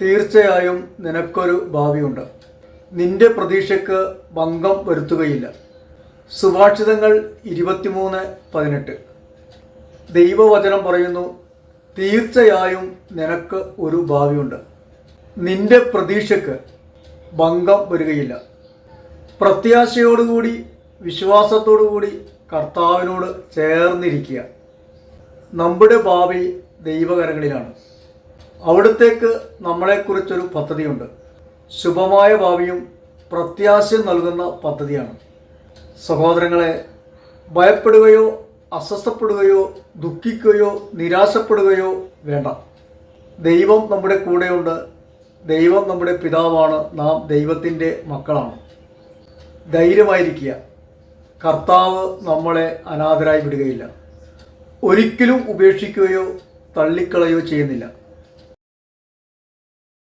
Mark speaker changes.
Speaker 1: തീർച്ചയായും നിനക്കൊരു ഭാവിയുണ്ട്. നിന്റെ പ്രതീക്ഷയ്ക്ക് ഭംഗം വരുത്തുകയില്ല. സുഭാഷിതങ്ങൾ ഇരുപത്തിമൂന്ന് പതിനെട്ട്. ദൈവവചനം പറയുന്നു തീർച്ചയായും നിനക്ക് ഒരു ഭാവിയുണ്ട്. നിന്റെ പ്രതീക്ഷയ്ക്ക് ഭംഗം വരികയില്ല. പ്രത്യാശയോടുകൂടി വിശ്വാസത്തോടുകൂടി കർത്താവിനോട് ചേർന്നിരിക്കുക. നമ്മുടെ ഭാവി ദൈവകരങ്ങളിലാണ്. അവിടത്തേക്ക് നമ്മളെക്കുറിച്ചൊരു പദ്ധതിയുണ്ട്. ശുഭമായ ഭാവിയും പ്രത്യാശ നൽകുന്ന പദ്ധതിയാണ്. സഹോദരങ്ങളെ ഭയപ്പെടുകയോ അസ്വസ്ഥപ്പെടുകയോ ദുഃഖിക്കുകയോ നിരാശപ്പെടുകയോ വേണ്ട. ദൈവം നമ്മുടെ കൂടെയുണ്ട്. ദൈവം നമ്മുടെ പിതാവാണ്. നാം ദൈവത്തിന്റെ മക്കളാണ്. ധൈര്യമായിരിക്കുക. കർത്താവ് നമ്മളെ അനാഥരായി വിടുകയില്ല. ഒരിക്കലും ഉപേക്ഷിക്കുകയോ തള്ളിക്കളയോ ചെയ്യുന്നില്ല.